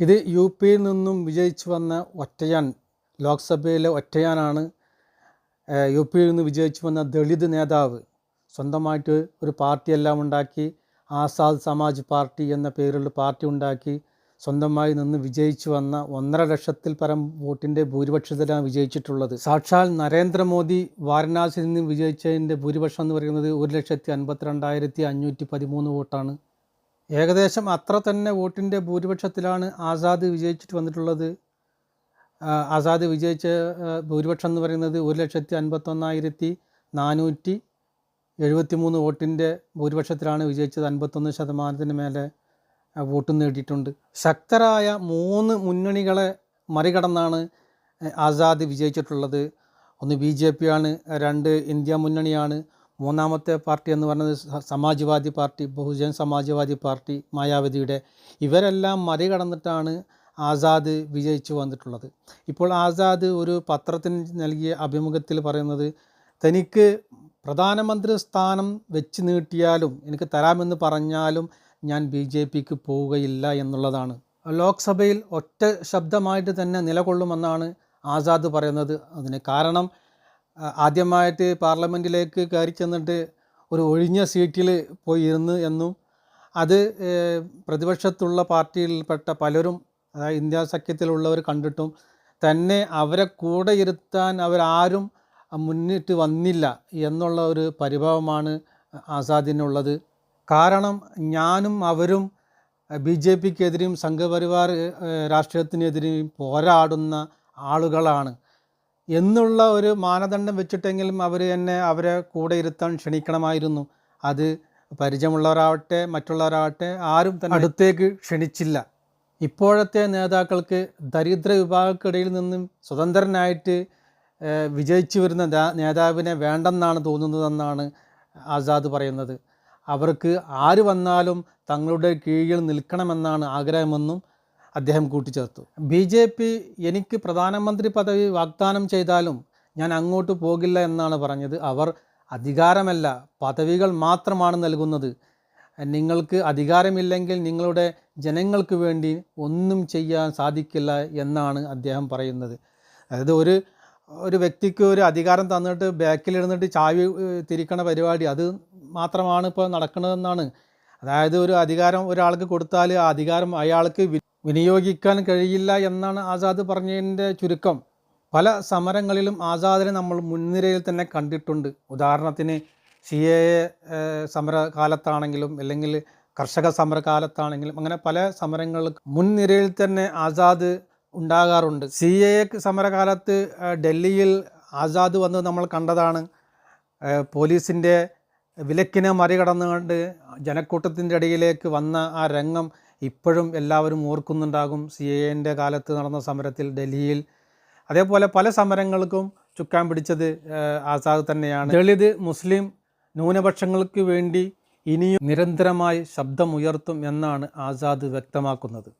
ഇത് യു പിയിൽ നിന്നും വിജയിച്ചു വന്ന ഒറ്റയാൻ ലോക്സഭയിലെ ഒറ്റയാനാണ് യു പിയിൽ നിന്ന് വിജയിച്ചു വന്ന ദളിത് നേതാവ്. സ്വന്തമായിട്ട് ഒരു പാർട്ടിയെല്ലാം ഉണ്ടാക്കി ആസാദ് സമാജ് പാർട്ടി എന്ന പേരിലുള്ള പാർട്ടി ഉണ്ടാക്കി സ്വന്തമായി നിന്ന് വിജയിച്ചു വന്ന ഒന്നര ലക്ഷത്തിൽ പരം വോട്ടിന്റെ ഭൂരിപക്ഷത്തിലാണ് വിജയിച്ചിട്ടുള്ളത്. സാക്ഷാൽ നരേന്ദ്രമോദി വാരണാസിയിൽ നിന്ന് വിജയിച്ചതിന്റെ ഭൂരിപക്ഷം എന്ന് പറയുന്നത് ഒരു ലക്ഷത്തി അൻപത്തിരണ്ടായിരത്തി അഞ്ഞൂറ്റി പതിമൂന്ന് വോട്ടാണ്. ഏകദേശം അത്ര തന്നെ വോട്ടിന്റെ ഭൂരിപക്ഷത്തിലാണ് ആസാദ് വിജയിച്ചിട്ട് വന്നിട്ടുള്ളത്. ആസാദ് വിജയിച്ച ഭൂരിപക്ഷം എന്ന് പറയുന്നത് ഒരു ലക്ഷത്തി അൻപത്തൊന്നായിരത്തി നാനൂറ്റി എഴുപത്തി മൂന്ന് വോട്ടിന്റെ ഭൂരിപക്ഷത്തിലാണ് വിജയിച്ചത്. അൻപത്തൊന്ന് ശതമാനത്തിന് മേലെ വോട്ട് നേടിയിട്ടുണ്ട്. ശക്തരായ മൂന്ന് മുന്നണികളെ മറികടന്നാണ് ആസാദ് വിജയിച്ചിട്ടുള്ളത്. ഒന്ന് ബി ജെ പി ആണ് രണ്ട് ഇന്ത്യ മുന്നണിയാണ് മൂന്നാമത്തെ പാർട്ടി എന്ന് പറയുന്നത് സമാജ്വാദി പാർട്ടി ബഹുജൻ സമാജ്വാദി പാർട്ടി മായാവതിയുടെ. ഇവരെല്ലാം മറികടന്നിട്ടാണ് ആസാദ് വിജയിച്ചു വന്നിട്ടുള്ളത്. ഇപ്പോൾ ആസാദ് ഒരു പത്രത്തിന് നൽകിയ അഭിമുഖത്തിൽ പറയുന്നത് തനിക്ക് പ്രധാനമന്ത്രി സ്ഥാനം വെച്ച് നീട്ടിയാലും എനിക്ക് തരാമെന്ന് പറഞ്ഞാലും ഞാൻ ബി ജെ പിക്ക് പോവുകയില്ല എന്നുള്ളതാണ്. ലോക്സഭയിൽ ഒറ്റ ശബ്ദമായിട്ട് തന്നെ നിലകൊള്ളുമെന്നാണ് ആസാദ് പറയുന്നത്. അതിന് കാരണം ആദ്യമായിട്ട് പാർലമെന്റിലേക്ക് കയറി ചെന്നിട്ട് ഒരു ഒഴിഞ്ഞ സീറ്റിൽ പോയി ഇരുന്ന് എന്നും അത് പ്രതിപക്ഷത്തുള്ള പാർട്ടിയിൽപ്പെട്ട പലരും അതായത് ഇന്ത്യ സഖ്യത്തിലുള്ളവർ കണ്ടിട്ടും തന്നെ അവരെ കൂടെ ഇരുത്താൻ അവരാരും മുന്നിട്ട് വന്നില്ല എന്നുള്ള ഒരു പരിഭവമാണ് ആസാദിനുള്ളത്. കാരണം ഞാനും അവരും ബി ജെ പിക്കെതിരെയും സംഘപരിവാർ രാഷ്ട്രീയത്തിനെതിരെയും പോരാടുന്ന ആളുകളാണ്. എന്നുള്ള ഒരു മാനദണ്ഡം വെച്ചിട്ടെങ്കിലും അവർ എന്നെ അവരെ കൂടെ ഇരുത്താൻ ക്ഷണിക്കണമായിരുന്നു. അത് പരിചയമുള്ളവരാവട്ടെ മറ്റുള്ളവരാവട്ടെ ആരും തന്നെ അടുത്തേക്ക് ക്ഷണിച്ചില്ല. ഇപ്പോഴത്തെ നേതാക്കൾക്ക് ദരിദ്ര വിഭാഗക്കിടയിൽ നിന്നും സ്വതന്ത്രനായിട്ട് വിജയിച്ചു വരുന്ന നേതാവിനെ വേണ്ടെന്നാണ് തോന്നുന്നതെന്നാണ് ആസാദ് പറയുന്നത്. അവർക്ക് ആര് വന്നാലും തങ്ങളുടെ കീഴിൽ നിൽക്കണമെന്നാണ് ആഗ്രഹമെന്നും അദ്ദേഹം കൂട്ടിച്ചേർത്തു. ബി ജെ പി എനിക്ക് പ്രധാനമന്ത്രി പദവി വാഗ്ദാനം ചെയ്താലും ഞാൻ അങ്ങോട്ട് പോകില്ല എന്നാണ് പറഞ്ഞത്. അവർ അധികാരമല്ല പദവികൾ മാത്രമാണ് നൽകുന്നത്. നിങ്ങൾക്ക് അധികാരമില്ലെങ്കിൽ നിങ്ങളുടെ ജനങ്ങൾക്ക് വേണ്ടി ഒന്നും ചെയ്യാൻ സാധിക്കില്ല എന്നാണ് അദ്ദേഹം പറയുന്നത്. അതായത് ഒരു ഒരു വ്യക്തിക്ക് ഒരു അധികാരം തന്നിട്ട് ബാക്കിലിരുന്നിട്ട് ചാവി തിരിക്കണ പരിപാടി അത് മാത്രമാണ് ഇപ്പോൾ നടക്കുന്നതെന്നാണ് അതായത് ഒരു അധികാരം ഒരാൾക്ക് കൊടുത്താൽ ആ അധികാരം അയാൾക്ക് വിനിയോഗിക്കാൻ കഴിയില്ല എന്നാണ് ആസാദ് പറഞ്ഞതിന്റെ ചുരുക്കം. പല സമരങ്ങളിലും ആസാദിനെ നമ്മൾ മുൻനിരയിൽ തന്നെ കണ്ടിട്ടുണ്ട്. ഉദാഹരണത്തിന് സി എ സമരകാലത്താണെങ്കിലും അല്ലെങ്കിൽ കർഷക സമരകാലത്താണെങ്കിലും അങ്ങനെ പല സമരങ്ങൾക്ക് മുൻനിരയിൽ തന്നെ ആസാദ് ഉണ്ടാകാറുണ്ട്. സി എ സമരകാലത്ത് ഡൽഹിയിൽ ആസാദ് വന്ന് നമ്മൾ കണ്ടതാണ്. പോലീസിന്റെ വിലക്കിനെ മറികടന്നുകൊണ്ട് ജനക്കൂട്ടത്തിന്റെ ഇടയിലേക്ക് വന്ന ആ രംഗം ഇപ്പോഴും എല്ലാവരും ഓർക്കുന്നുണ്ടാകും. സി എന്റെ കാലത്ത് നടന്ന സമരത്തിൽ ഡൽഹിയിൽ അതേപോലെ പല സമരങ്ങൾക്കും ചുക്കാൻ പിടിച്ചത് ആസാദ് തന്നെയാണ്. ദളിത് മുസ്ലിം ന്യൂനപക്ഷങ്ങൾക്ക് വേണ്ടി ഇനിയും നിരന്തരമായി ശബ്ദമുയർത്തും എന്നാണ് ആസാദ് വ്യക്തമാക്കുന്നത്.